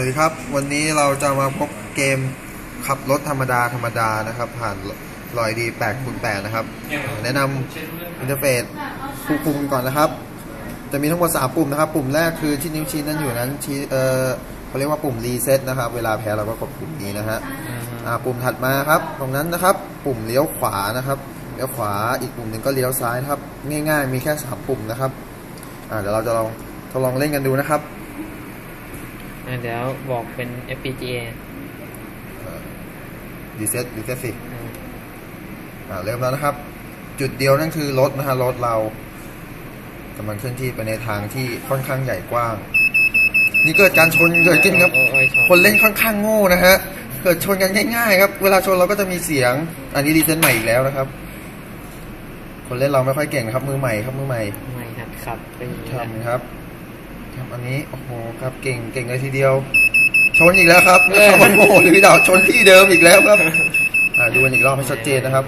วัสดีครับ วันนี้เราจะมาพบเกมขับรถธรรมดาธรรมดานะครับ ผ่านลอยดี8คูณ8นะครับ แนะนำอินเทอร์เฟซผู้คุมก่อนนะครับ จะมีทั้งหมด3ปุ่มนะครับ ปุ่มแรกคือที่นิ้วชี้นั้นอยู่นั้นชี้เออเขาเรียกว่าปุ่มรีเซ็ตนะครับ เวลาแพ้เราก็กดปุ่มนี้นะฮะอ่าปุ่มถัดมาครับ ตรงนั้นนะครับ ปุ่มเลี้ยวขวานะครับเลี้ยวขวาอีกปุ่มหนึ่งก็เลี้ยวซ้ายนะครับ ง่าย ๆ มีแค่สามปุ่มนะครับอ่าเดี๋ยวเราจะลองทดลองเล่นกันดูนะครับ เดี๋ยวบอกเป็น FPGA รีเซ็ตรีเซ็ตสิอืมอ่าเริ่มแล้วนะครับ จุดเดียวนั่นคือรถนะฮะรถเรากำลังเคลื่อนที่ไปในทางที่ค่อนข้างใหญ่กว้าง นี่เกิดการชนเกิดขึ้นครับโอ้ยโอ้ยชคนเล่นค่อนข้างโง่นะฮะเกิดชนกันง่ายๆครับ เวลาชนเราก็จะมีเสียง อันนี้รีเซ็ตใหม่อีกแล้วนะครับ คนเล่นเราไม่ค่อยเก่งนะครับ มือใหม่ครับมือใหม่ไม่หัดขับไปอย่างนี้ทำนะครับ ครับอันนี้โอ้โหครับเก่งเก่งเลยทีเดียว ชนอีกแล้วครับนะครับโอ้โหหรือดาวชนที่เดิมอีกแล้วครับอ่าดูกันอีกรอบให้ชัดเจนนะครับ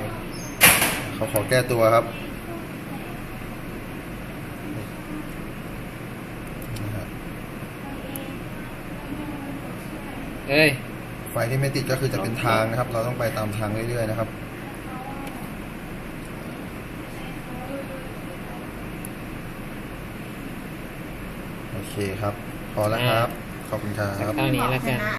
เขาขอแก้ตัวครับนะฮะเอ้ยไฟที่ไม่ติดก็คือจะเป็นทางนะครับ เราต้องไปตามทางเรื่อยๆนะครับ โอเคครับ พอแล้วครับ ขอบคุณครัสักบเท่านี้แล้วกันชนะ